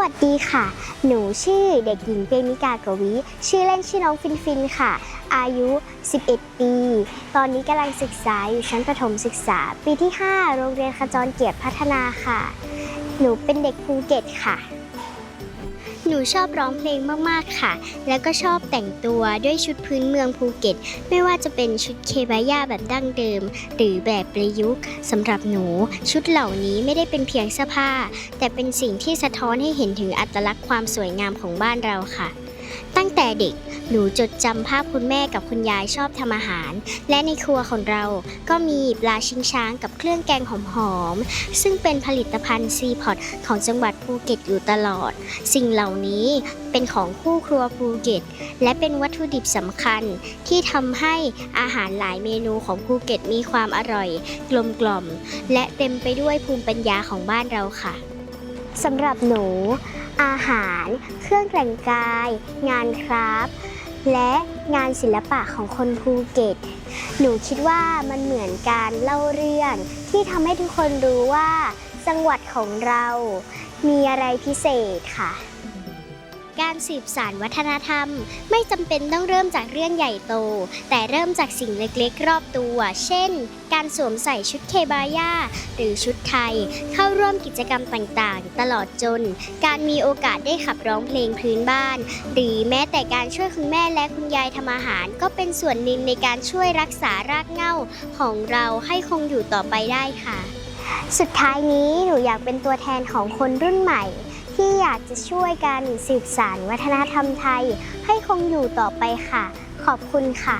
วัสดีค่ะ หนูชื่อเด็กหญิงเปมิกากวีชื่อเล่นชื่อน้องฟินฟินค่ะ อายุ 11 ปี ตอนนี้กำลังศึกษาอยู่ชั้นประถมศึกษา ปีที่ 5 โรงเรียนขจรเกียรติพัฒนาค่ะ หนูเป็นเด็กภูเก็ตค่ะ หนูชอบร้องเพลงมากๆค่ะ แล้วก็ชอบแต่งตัวด้วยชุดพื้นเมืองภูเก็ต ไม่ว่าจะเป็นชุดเคบาย่าแบบดั้งเดิม หรือแบบประยุกต์สำหรับหนู ชุดเหล่านี้ไม่ได้เป็นเพียงเสื้อผ้า แต่เป็นสิ่งที่สะท้อนให้เห็นถึงอัตลักษณ์ความสวยงามของบ้านเราค่ะ ตั้งแต่เด็กหนูจดจำภาพคุณแม่กับคุณยายชอบทำอาหาร และในครัวของเราก็มีปลาชิงช้างกับเครื่องแกงหอมๆ ซึ่งเป็นผลิตภัณฑ์ซีพอตของจังหวัดภูเก็ตอยู่ตลอด สิ่งเหล่านี้เป็นของคู่ครัวภูเก็ต และเป็นวัตถุดิบสำคัญที่ทำให้อาหารหลายเมนูของภูเก็ตมีความอร่อย กลมกล่อม และเต็มไปด้วยภูมิปัญญาของบ้านเราค่ะสำหรับหนู อาหาร เครื่องแต่งกาย งานคราฟและงานศิลปะของคนภูเก็ต หนูคิดว่ามันเหมือนการเล่าเรื่องที่ทำให้ทุกคนรู้ว่าจังหวัดของเรา มีอะไรพิเศษค่ะ การสืบสานวัฒนธรรม ไม่จำเป็นต้องเริ่มจากเรื่องใหญ่โต แต่เริ่มจากสิ่งเล็กๆ รอบตัว เช่น การสวมใส่ชุดเคบาย่าหรือชุดไทย เข้าร่วมกิจกรรมต่างๆ ตลอดจน การมีโอกาสได้ขับร้องเพลงพื้นบ้าน หรือแม้แต่การช่วยคุณแม่และคุณยายทำอาหาร ก็เป็นส่วนหนึ่งในการช่วยรักษารากเหง้าของเราให้คงอยู่ต่อไปได้ค่ะ สุดท้ายนี้หนูอยากเป็นตัวแทนของคนรุ่นใหม่ ที่อยากจะช่วยกันสืบสานวัฒนธรรมไทย ให้คงอยู่ต่อไปค่ะ ขอบคุณค่ะ